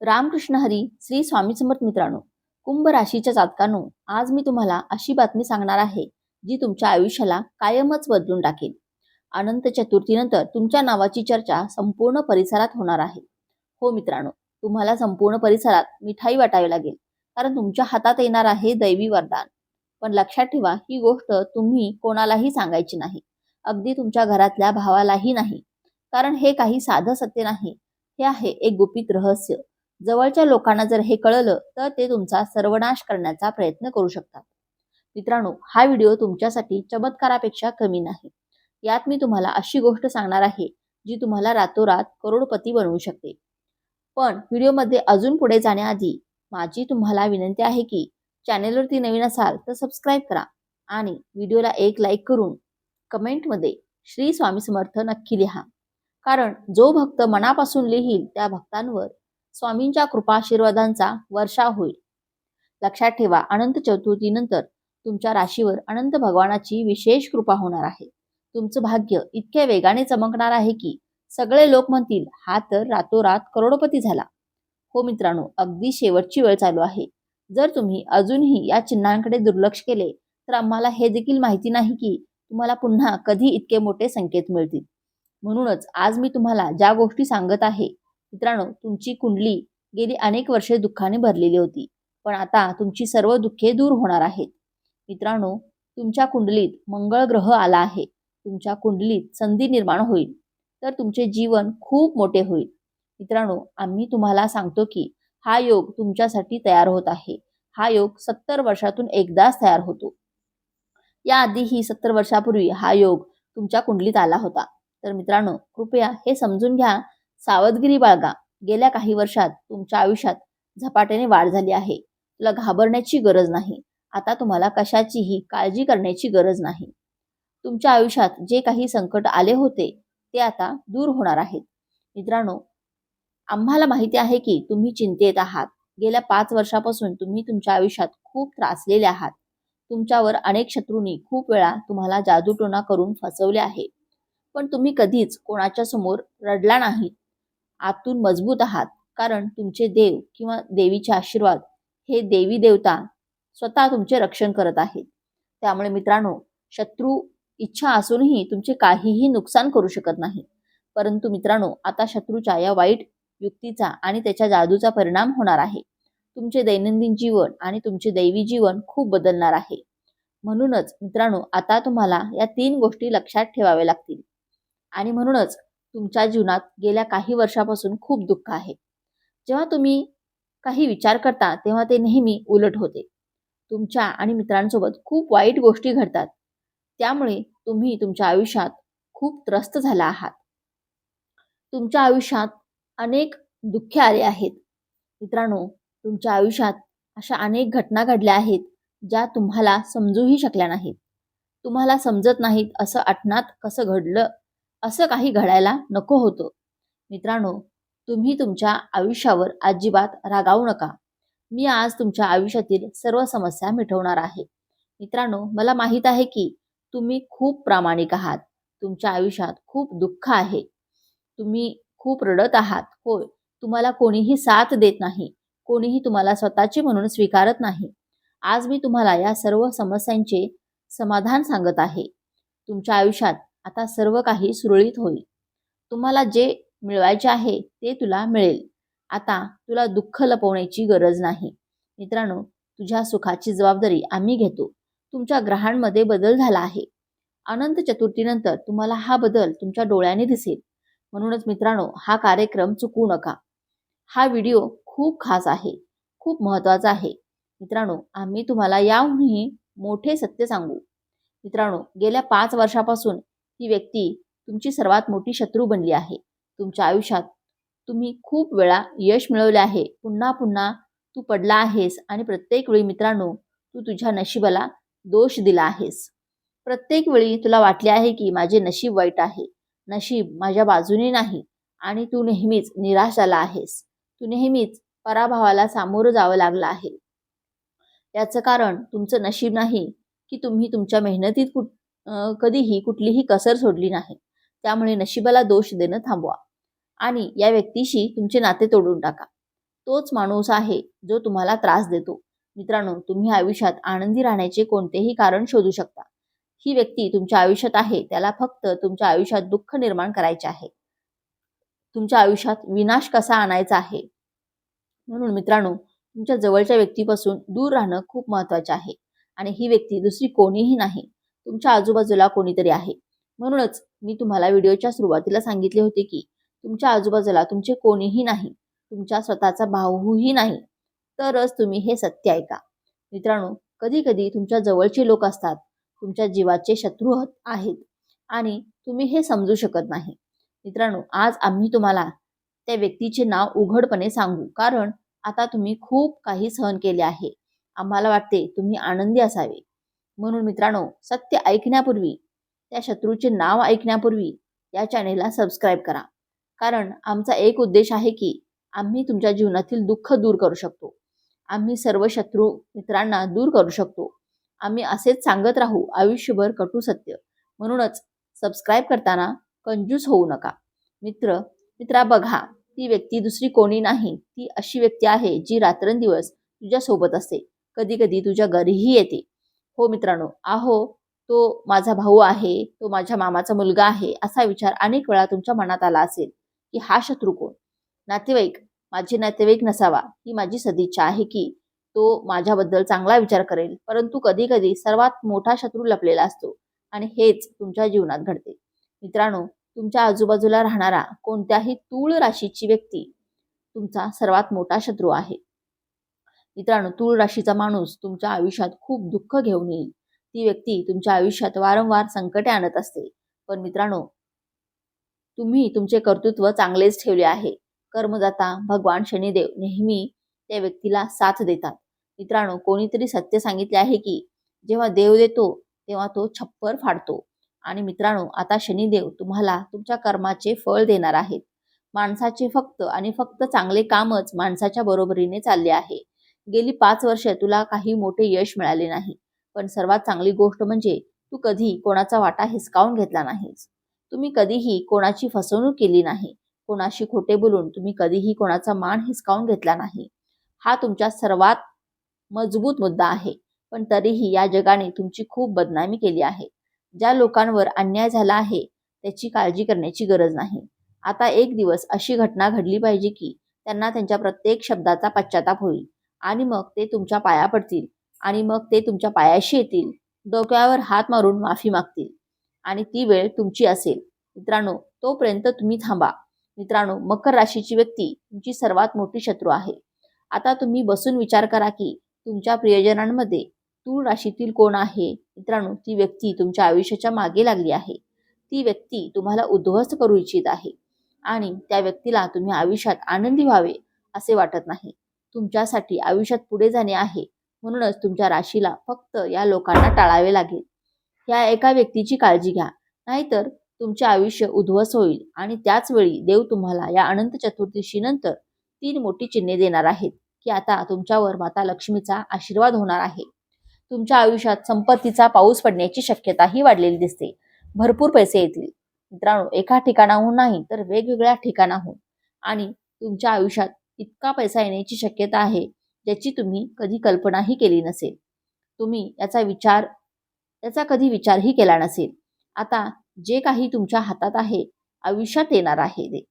रामकृष्ण हरी श्री स्वामी समर्थ मित्रांनो कुंभ राशीच्या जातकांनो आज मी तुम्हाला अशी बातमी सांगणार आहे जी तुमच्या आयुष्याला कायमच बदलून टाकेल. अनंत चतुर्थीनंतर तुमच्या नावाची चर्चा संपूर्ण परिसरात होणार आहे. हो मित्रांनो तुम्हाला संपूर्ण परिसरात मिठाई वाटावी लागेल कारण तुमच्या हातात येणार आहे दैवी वरदान. पण लक्षात ठेवा ही गोष्ट तुम्ही कोणालाही सांगायची नाही. अगदी तुमच्या घरातल्या भावालाही नाही. कारण हे काही साधं सत्य नाही. हे आहे एक गुपित रहस्य. जवळच्या लोकांना जर हे कळलं तर ते तुमचा सर्वनाश करण्याचा प्रयत्न करू शकतात. मित्रांनो हा व्हिडिओ तुमच्यासाठी चमत्कारापेक्षा कमी नाही. यात मी तुम्हाला अशी गोष्ट सांगणार आहे जी तुम्हाला रातोरात करोडपती बनवू शकते. पण व्हिडिओमध्ये अजून पुढे जाण्याआधी माझी तुम्हाला विनंती आहे की चॅनेलवरती नवीन असाल तर सबस्क्राईब करा आणि व्हिडिओला एक लाईक करून कमेंटमध्ये श्री स्वामी समर्थ नक्की लिहा. कारण जो भक्त मनापासून लिहील त्या भक्तांवर स्वामींच्या कृपाशीर्वादांचा वर्षा होईल. लक्षात ठेवा अनंत चतुर्थीनंतर तुमच्या राशीवर अनंत भगवानाची विशेष कृपा होणार आहे. तुमचं भाग्य इतक्या वेगाने चमकणार आहे की सगळे लोक म्हणतील हा तर रातोरात करोडपती झाला. हो मित्रांनो अगदी शेवटची वेळ चालू आहे. जर तुम्ही अजूनही या चिन्हांकडे दुर्लक्ष केले तर आम्हाला हे देखील माहिती नाही की तुम्हाला पुन्हा कधी इतके मोठे संकेत मिळतील. म्हणूनच आज मी तुम्हाला ज्या गोष्टी सांगत आहे मित्रांनो तुमची कुंडली गेली अनेक वर्षे दुःखाने भरलेली होती पण आता तुमची सर्व दुःखे दूर होणार आहेत. मित्रांनो तुमच्या कुंडलीत मंगळ ग्रह आला आहे. तुमच्या कुंडलीत संधी निर्माण होईल. तर तुमचे जीवन खूप मोठे होईल. मित्रांनो आम्ही तुम्हाला सांगतो की हा योग तुमच्यासाठी तयार होत आहे. हा योग सत्तर वर्षातून एकदाच तयार होतो. याआधीही सत्तर वर्षापूर्वी हा योग तुमच्या कुंडलीत आला होता. तर मित्रांनो कृपया हे समजून घ्या सावधगिरी बाळगा. गेल्या काही वर्षात तुमच्या आयुष्यात झपाट्याने वाढ झाली आहे. तुला घाबरण्याची गरज नाही. आता तुम्हाला कशाचीही काळजी करण्याची गरज नाही. तुमच्या आयुष्यात जे काही संकट आले होते ते आता दूर होणार आहेत. मित्रांनो आम्हाला माहिती आहे की तुम्ही चिंतेत आहात. गेल्या पाच वर्षापासून तुम्ही तुमच्या आयुष्यात खूप त्रासलेले आहात. तुमच्यावर अनेक शत्रूंनी खूप वेळा तुम्हाला जादूटोना करून फसवले आहे. पण तुम्ही कधीच कोणाच्या समोर रडला नाही. आतून मजबूत आहात. कारण तुमचे देव किंवा देवीचे आशीर्वाद हे देवी देवता स्वतः तुमचे रक्षण करत आहेत. त्यामुळे मित्रांनो शत्रू इच्छा असूनही तुमचे काहीही नुकसान करू शकत नाही. परंतु मित्रांनो आता शत्रूच्या या वाईट युक्तीचा आणि त्याच्या जादूचा परिणाम होणार आहे. तुमचे दैनंदिन जीवन आणि तुमचे दैवी जीवन खूप बदलणार आहे. म्हणूनच मित्रांनो आता तुम्हाला या तीन गोष्टी लक्षात ठेवाव्या लागतील. आणि म्हणूनच तुमच्या जीवनात गेल्या काही वर्षापासून खूप दुःख आहे. जेव्हा तुम्ही काही विचार करता तेव्हा ते नेहमी उलट होते. तुमच्या आणि मित्रांसोबत खूप वाईट गोष्टी घडतात. त्यामुळे तुम्ही तुमच्या आयुष्यात खूप त्रस्त झाला आहात. तुमच्या आयुष्यात अनेक दुःखे आले आहेत. मित्रांनो तुमच्या आयुष्यात अशा अनेक घटना घडल्या आहेत ज्या तुम्हाला समजूही शकल्या नाहीत. तुम्हाला समजत नाहीत असं अटनात कसं घडलं असं काही घडायला नको होतं. मित्रांनो तुम्ही तुमच्या आयुष्यावर अजिबात रागावू नका. मी आज तुमच्या आयुष्यातील सर्व समस्या मिटवणार आहे. मित्रांनो मला माहीत आहे की तुम्ही खूप प्रामाणिक आहात. तुमच्या आयुष्यात खूप दुःख आहे. तुम्ही खूप रडत आहात. होय तुम्हाला कोणीही साथ देत नाही. कोणीही तुम्हाला स्वतःची म्हणून स्वीकारत नाही. आज मी तुम्हाला या सर्व समस्यांचे समाधान सांगत आहे. तुमच्या आयुष्यात आता सर्व काही सुरळीत होईल. तुम्हाला जे मिळवायचे आहे ते तुला मिळेल. आता तुला दुःख लपवण्याची गरज नाही. मित्रांनो तुझ्या सुखाची जबाबदारी आम्ही घेतो. तुमच्या ग्रहांमध्ये बदल झाला आहे. अनंत चतुर्थीनंतर तुम्हाला हा बदल तुमच्या डोळ्याने दिसेल. म्हणूनच मित्रांनो हा कार्यक्रम चुकू नका. हा व्हिडिओ खूप खास आहे. खूप महत्त्वाचा आहे. मित्रांनो आम्ही तुम्हाला याहूनही मोठे सत्य सांगू. मित्रांनो गेल्या पाच वर्षापासून ही व्यक्ती तुमची सर्वात मोठी शत्रू बनली आहे. तुमच्या आयुष्यात तुम्ही खूप वेळा यश मिळवले आहे. पुन्हा पुन्हा तू पडला आहेस आणि प्रत्येक वेळी मित्रांनो तू तुझ्या नशिबाला दोष दिला आहेस. प्रत्येक वेळी तुला वाटले आहे की माझे नशीब वाईट आहे. नशीब माझ्या बाजूने नाही आणि तू नेहमीच निराश झाला आहेस. तू नेहमीच पराभवाला सामोरं जावं लागलं आहे. याचं कारण तुमचं नशीब नाही की तुम्ही तुमच्या मेहनतीत कुठ कधीही कुठलीही कसर सोडली नाही. त्यामुळे नशिबाला दोष देणं थांबवा. आणि या व्यक्तीशी तुमचे नाते तोडून टाका. तोच माणूस आहे जो तुम्हाला त्रास देतो. मित्रांनो तुम्ही आयुष्यात आनंदी राहण्याचे कोणतेही कारण शोधू शकता. ही व्यक्ती तुमच्या आयुष्यात आहे त्याला फक्त तुमच्या आयुष्यात दुःख निर्माण करायचे आहे. तुमच्या आयुष्यात विनाश कसा आणायचा आहे? म्हणून मित्रांनो तुमच्या जवळच्या व्यक्तीपासून दूर राहणं खूप महत्त्वाचे आहे. आणि ही व्यक्ती दुसरी कोणीही नाही. तुमच्या आजूबाजूला कोणीतरी आहे. म्हणूनच मी तुम्हाला व्हिडिओच्या सुरुवातीला सांगितले होते की तुमच्या आजूबाजूला तुमचे कोणीही नाही तुमच्या स्वतःचा भाऊही नाही तरच तुम्ही हे सत्य ऐका. मित्रांनो कधी कधी तुमच्या जवळचे लोक असतात तुमच्या जीवाचे शत्रू आहेत आणि तुम्ही हे समजू शकत नाही. मित्रांनो आज आम्ही तुम्हाला त्या व्यक्तीचे नाव उघडपणे सांगू कारण आता तुम्ही खूप काही सहन केले आहे. आम्हाला वाटते तुम्ही आनंदी असावे. म्हणून मित्रांनो सत्य ऐकण्यापूर्वी त्या शत्रूचे नाव ऐकण्यापूर्वी या चॅनेलला सबस्क्राईब करा. कारण आमचा एक उद्देश आहे की आम्ही तुमच्या जीवनातील दुःख दूर करू शकतो. आम्ही सर्व शत्रू मित्रांना दूर करू शकतो. आम्ही असेच सांगत राहू आयुष्यभर कटू सत्य. म्हणूनच सबस्क्राईब करताना कंजूस होऊ नका. मित्र मित्रा बघा ती व्यक्ती दुसरी कोणी नाही. ती अशी व्यक्ती आहे जी रात्रंदिवस तुझ्यासोबत असते. कधी कधी तुझ्या घरीही येते. हो मित्रांनो आहो तो माझा भाऊ आहे तो माझ्या मामाचा मुलगा आहे असा विचार अनेक वेळा तुमच्या मनात आला असेल की हा शत्रू कोण? नातेवाईक माझे नातेवाईक नसावा ही माझी सदिच्छा आहे की तो माझ्याबद्दल चांगला विचार करेल परंतु कधी कधी सर्वात मोठा शत्रू लपलेला असतो आणि हेच तुमच्या जीवनात घडते. मित्रांनो तुमच्या आजूबाजूला राहणारा कोणत्याही तूळ राशीची व्यक्ती तुमचा सर्वात मोठा शत्रू आहे. मित्रांनो तूळ राशीचा माणूस तुमच्या आयुष्यात खूप दुःख घेऊन येईल. ती व्यक्ती तुमच्या आयुष्यात वारंवार संकटे आणत असते. पण मित्रांनो तुम्ही तुमचे कर्तृत्व चांगलेच ठेवले आहे. कर्मदाता भगवान शनिदेव नेहमी त्या व्यक्तीला साथ देतात. मित्रांनो कोणीतरी सत्य सांगितले आहे की जेव्हा देव देतो तेव्हा तो छप्पर फाडतो. आणि मित्रांनो आता शनिदेव तुम्हाला तुमच्या कर्माचे फळ देणार आहेत. माणसाचे फक्त आणि फक्त चांगले कामच माणसाच्या बरोबरीने चालले आहे. गेली पाच वर्ष तुला काही मोठे यश मिळाले नाही. पण सर्वात चांगली गोष्ट म्हणजे तू कधी कोणाचा वाटा हिसकावून घेतला नाहीस. तुम्ही कधीही कोणाची फसवणूक केली नाही. कोणाशी खोटे बोलून तुम्ही कधीही कोणाचा मान हिसकावून घेतला नाही. हा तुमच्या सर्वात मजबूत मुद्दा आहे. पण तरीही या जगाने तुमची खूप बदनामी केली आहे. ज्या लोकांवर अन्याय झाला आहे त्याची काळजी करण्याची गरज नाही. आता एक दिवस अशी घटना घडली पाहिजे की त्यांना त्यांच्या प्रत्येक शब्दाचा पश्चाताप होईल. आणि मग ते तुमच्या पाया पडतील आणि मग ते तुमच्या पायाशी येतील. डोक्यावर हात मारून माफी मागतील. आणि ती वेळ तुमची असेल. मित्रांनो तोपर्यंत तुम्ही थांबा. मित्रांनो मकर राशीची व्यक्ती तुमची सर्वात मोठी शत्रू आहे. आता तुम्ही बसून विचार करा की तुमच्या प्रियजनांमध्ये तूळ राशीतील कोण आहे? मित्रांनो ती व्यक्ती तुमच्या आयुष्याच्या मागे लागली आहे. ती व्यक्ती तुम्हाला उद्ध्वस्त करू इच्छित आहे. आणि त्या व्यक्तीला तुम्ही आयुष्यात आनंदी व्हावे असे वाटत नाही. तुमच्यासाठी आयुष्यात पुढे जाणे आहे. म्हणूनच तुमच्या राशीला फक्त या लोकांना टाळावे लागेल. या एका व्यक्तीची काळजी घ्या. नाहीतर तुमचे आयुष्य उद्ध्वस्त होईल आणि त्याच वेळी देव तुम्हाला या अनंत चतुर्दशी नंतर तीन मोठी चिन्हे देणार आहेत की आता तुमच्यावर माता लक्ष्मीचा आशीर्वाद होणार आहे. तुमच्या आयुष्यात संपत्तीचा पाऊस पडण्याची शक्यताही वाढलेली दिसते. भरपूर पैसे येतील. मित्रांनो एका ठिकाणाहून नाही तर वेगवेगळ्या ठिकाणाहून. आणि तुमच्या आयुष्यात इतका पैसा येण्याची शक्यता आहे ज्याची तुम्ही कधी कल्पनाही केली नसेल. तुम्ही याचा विचार याचा कधी विचारही केला नसेल. आता जे काही तुमच्या हातात आहे आयुष्यात येणार आहे ते.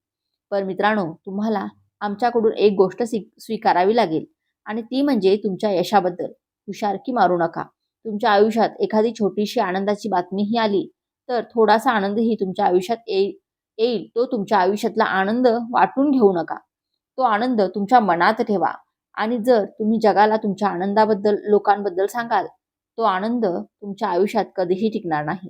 पण मित्रांनो तुम्हाला आमच्याकडून एक गोष्ट स्वीकारावी लागेल. आणि ती म्हणजे तुमच्या यशाबद्दल. हुशारकी मारू नका. तुमच्या आयुष्यात एखादी छोटीशी आनंदाची बातमीही आली तर थोडासा आनंदही तुमच्या आयुष्यात येईल येईल. तो तुमच्या आयुष्यातला आनंद वाटून घेऊ नका. तो आनंद तुमच्या मनात ठेवा. आणि जर तुम्ही जगाला तुमच्या आनंदाबद्दल लोकांबद्दल सांगाल तो आनंद तुमच्या आयुष्यात कधीही टिकणार नाही.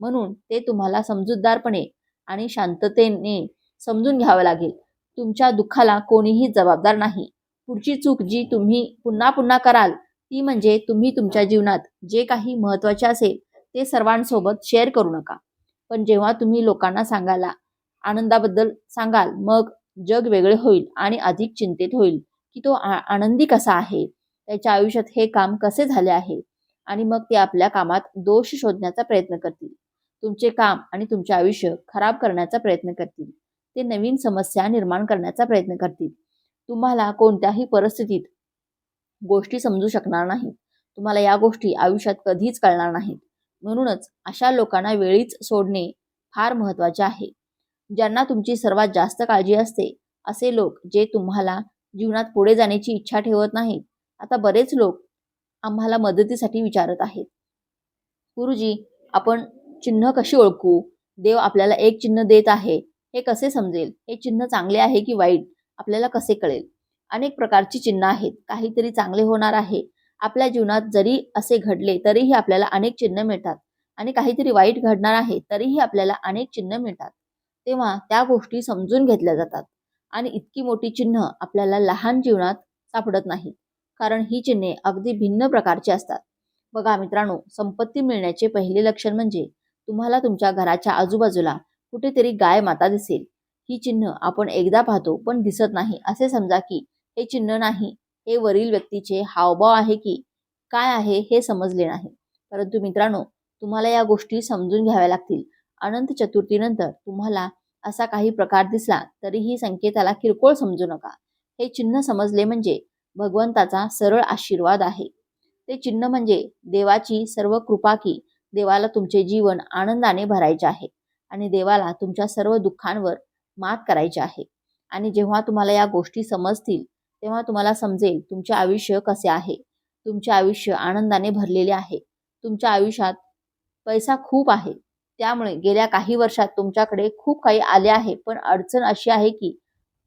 म्हणून ते तुम्हाला समजूतदारपणे आणि शांततेने समजून घ्यावं लागेल. तुमच्या दुःखाला कोणीही जबाबदार नाही. पुढची चूक जी तुम्ही पुन्हा पुन्हा कराल ती म्हणजे तुम्ही तुमच्या जीवनात जे काही महत्त्वाचे असेल ते सर्वांसोबत शेअर करू नका. पण जेव्हा तुम्ही लोकांना सांगायला आनंदाबद्दल सांगाल मग जग वेगळे होईल आणि अधिक चिंतित होईल की तो आनंदी कसा आहे? त्याच्या आयुष्यात हे काम कसे झाले आहे? आणि मग ते आपल्या कामात दोष शोधण्याचा प्रयत्न करतील. तुमचे काम आणि तुमचे आयुष्य खराब करण्याचा प्रयत्न करतील. ते नवीन समस्या निर्माण करण्याचा प्रयत्न करतील. तुम्हाला कोणत्याही परिस्थितीत गोष्टी समजू शकणार नाहीत. तुम्हाला या गोष्टी आयुष्यात कधीच कळणार नाहीत. म्हणूनच अशा लोकांना वेळीच सोडणे फार महत्त्वाचे आहे. ज्यांना तुमची सर्वात जास्त काळजी असते असे लोक जे तुम्हाला जीवनात पुढे जाण्याची इच्छा ठेवत नाहीत. आता बरेच लोक आम्हाला मदतीसाठी विचारत आहेत. गुरुजी आपण चिन्ह कशी ओळखू? देव आपल्याला एक चिन्ह देत आहे. हे कसे समजेल? हे चिन्ह चांगले आहे की वाईट? आपल्याला कसे कळेल? अनेक प्रकारची चिन्ह आहेत. काहीतरी चांगले होणार आहे. आपल्या जीवनात जरी असे घडले तरीही आपल्याला अनेक चिन्ह मिळतात. आणि काहीतरी वाईट घडणार आहे तरीही आपल्याला अनेक चिन्ह मिळतात. तेव्हा त्या गोष्टी समजून घेतल्या जातात. आणि इतकी मोठी चिन्ह आपल्याला लहान जीवनात सापडत नाही. कारण ही चिन्हे अगदी भिन्न प्रकारची असतात. बघा मित्रांनो संपत्ती मिळण्याचे पहिले लक्षण म्हणजे तुम्हाला तुमच्या घराच्या आजूबाजूला कुठेतरी गाय माता दिसेल. ही चिन्ह आपण एकदा पाहतो पण दिसत नाही. असे समजा की हे चिन्ह नाही हे वरील व्यक्तीचे हावभाव आहे की काय आहे हे समजले नाही. परंतु मित्रांनो तुम्हाला या गोष्टी समजून घ्याव्या लागतील. अनंत चतुर्थीनंतर तुम्हाला असा काही प्रकार दिसला तरीही संकेताला किरकोळ समजू नका. हे चिन्ह समजले म्हणजे भगवंताचा सरळ आशीर्वाद आहे. ते चिन्ह म्हणजे देवाची सर्व कृपा की देवाला तुमचे जीवन आनंदाने भरायचे आहे आणि देवाला तुमच्या सर्व दुःखांवर मात करायचे आहे. आणि जेव्हा तुम्हाला या गोष्टी समजतील तेव्हा तुम्हाला समजेल तुमचे आयुष्य कसे आहे. तुमचे आयुष्य आनंदाने भरलेले आहे. तुमच्या आयुष्यात पैसा खूप आहे. त्यामुळे गेल्या काही वर्षात तुमच्याकडे खूप काही आले आहे. पण अडचण अशी आहे की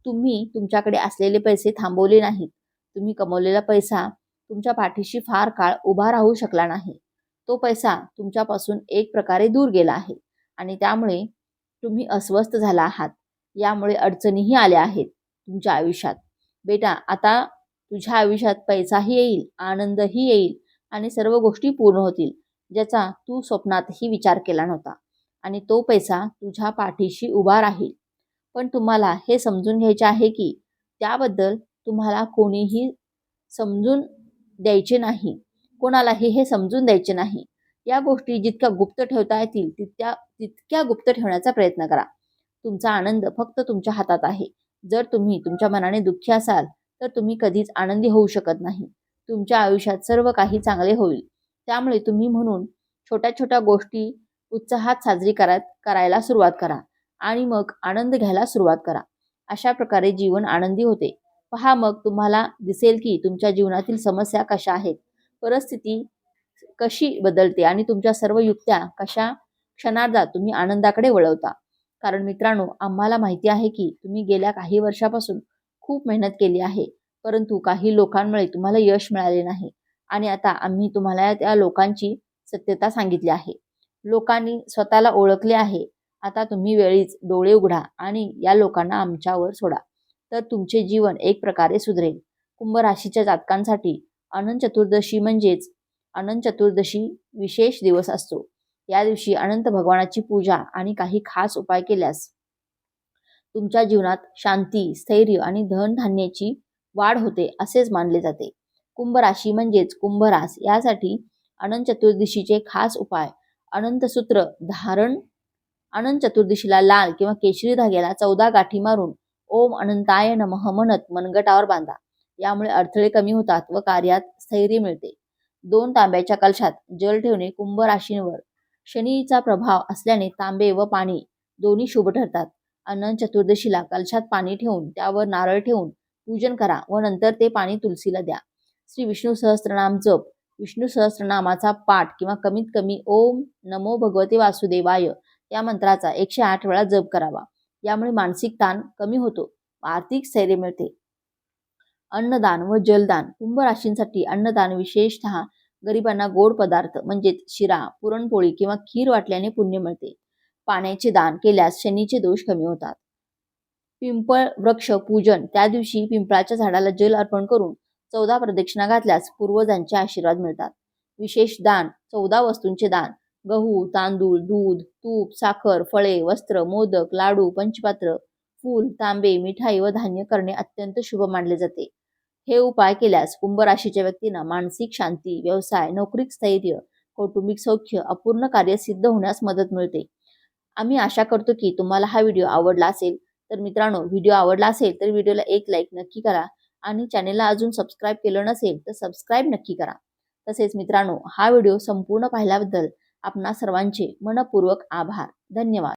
तुम्ही तुमच्याकडे असलेले पैसे थांबवले नाहीत. तुम्ही कमवलेला पैसा तुमच्या पाठीशी फार काळ उभा राहू शकला नाही. तो पैसा तुमच्यापासून एक प्रकारे दूर गेला आहे आणि त्यामुळे तुम्ही अस्वस्थ झाला आहात. यामुळे अडचणीही आल्या आहेत तुमच्या आयुष्यात. बेटा आता तुझ्या आयुष्यात पैसाही येईल आनंदही येईल आणि सर्व गोष्टी पूर्ण होतील. ज्याचा तू स्वप्नातही विचार केला नव्हता. आणि तो पैसा तुझ्या पाठीशी उभा राहील. पण तुम्हाला हे समजून घ्यायचे आहे की त्याबद्दल तुम्हाला कोणीही समजून द्यायचे नाही. कोणालाही हे समजून द्यायचे नाही. या गोष्टी जितक्या गुप्त ठेवता येतील तितक्या तितक्या गुप्त ठेवण्याचा प्रयत्न करा. तुमचा आनंद फक्त तुमच्या हातात आहे. जर तुम्ही तुमच्या मनाने दुःखी असाल तर तुम्ही कधीच आनंदी होऊ शकत नाही. तुमच्या आयुष्यात सर्व काही चांगले होईल. त्यामुळे तुम्ही म्हणून छोट्या छोट्या गोष्टी उत्साहात साजरी करा करायला सुरुवात करा आणि मग आनंद घ्यायला सुरुवात करा. अशा प्रकारे जीवन आनंदी होते. पहा मग तुम्हाला दिसेल की तुमच्या जीवनातील समस्या कशा आहेत परिस्थिती कशी बदलते आणि तुमच्या सर्व युक्त्या कशा क्षणार्धात तुम्ही आनंदाकडे वळवता. कारण मित्रांनो आम्हाला माहिती आहे की तुम्ही गेल्या काही वर्षापासून खूप मेहनत केली आहे परंतु काही लोकांमुळे तुम्हाला यश मिळाले नाही. आणि आता आम्ही तुम्हाला त्या लोकांची सत्यता सांगितली आहे. लोकांनी स्वतःला ओळखले आहे. आता तुम्ही वेळीच डोळे उघडा आणि या लोकांना आमच्यावर सोडा. तर तुमचे जीवन एक प्रकारे सुधरेल. कुंभ राशीच्या जातकांसाठी अनंत चतुर्दशी म्हणजेच अनंत चतुर्दशी विशेष दिवस असतो. या दिवशी अनंत भगवानाची पूजा आणि काही खास उपाय केल्यास तुमच्या जीवनात शांती स्थैर्य आणि धनधान्याची वाढ होते असेच मानले जाते. कुंभ राशी म्हणजेच कुंभरास यासाठी अनंत चतुर्दशीचे खास उपाय. अनंत सूत्र धारण अनंत चतुर्दशीला लाल किंवा केशरी धाग्याला चौदा गाठी मारून ओम अनंताय नमः म्हणत मनगटावर बांधा. यामुळे अडथळे कमी होतात व कार्यात स्थैर्य मिळते. दोन तांब्याच्या कलशात जल ठेवणे कुंभ राशींवर शनीचा प्रभाव असल्याने तांबे व पाणी दोन्ही शुभ ठरतात. अनंत चतुर्दशीला कलशात पाणी ठेवून त्यावर नारळ ठेवून पूजन करा व नंतर ते पाणी तुलसीला द्या. श्री विष्णू सहस्त्रनाम जप. विष्णू सहस्त्रनामाचा पाठ किंवा कमीत कमी ओम नमो भगवते वासुदेवाय. या मंत्राचा एकशे आठ वेळा जप करावा. यामुळे मानसिक ताण कमी होतो. आर्थिक स्थैर्य मिळते. अन्नदान व जलदान. कुंभ राशींसाठी अन्नदान विशेषतः गरिबांना गोड पदार्थ म्हणजेच शिरा पुरणपोळी किंवा खीर वाटल्याने पुण्य मिळते. पाण्याचे दान केल्यास शनीचे दोष कमी होतात. पिंपळ वृक्ष पूजन. त्या दिवशी पिंपळाच्या झाडाला जल अर्पण करून चौदा प्रदक्षिणा घातल्यास पूर्वजांचे आशीर्वाद मिळतात. विशेष दान चौदा वस्तूंचे दान. गहू तांदूळ दूध तूप साखर फळे वस्त्र मोदक लाडू पंचपात्र फूल तांबे मिठाई व धान्य करणे अत्यंत शुभ मानले जाते. हे उपाय केल्यास कुंभ राशीच्या व्यक्तींना मानसिक शांती व्यवसाय नोकरीक स्थैर्य कौटुंबिक सौख्य अपूर्ण कार्य सिद्ध होण्यास मदत मिळते. आम्ही आशा करतो की तुम्हाला हा व्हिडिओ आवडला असेल. तर मित्रांनो व्हिडिओ आवडला असेल तर व्हिडिओला एक लाईक नक्की करा. आणि चॅनेलला अजून सबस्क्राईब केलं नसेल तर सबस्क्राईब नक्की करा. तसेच मित्रांनो हा व्हिडिओ संपूर्ण पाहिल्याबद्दल आपणा सर्वांचे मनपूर्वक आभार. धन्यवाद.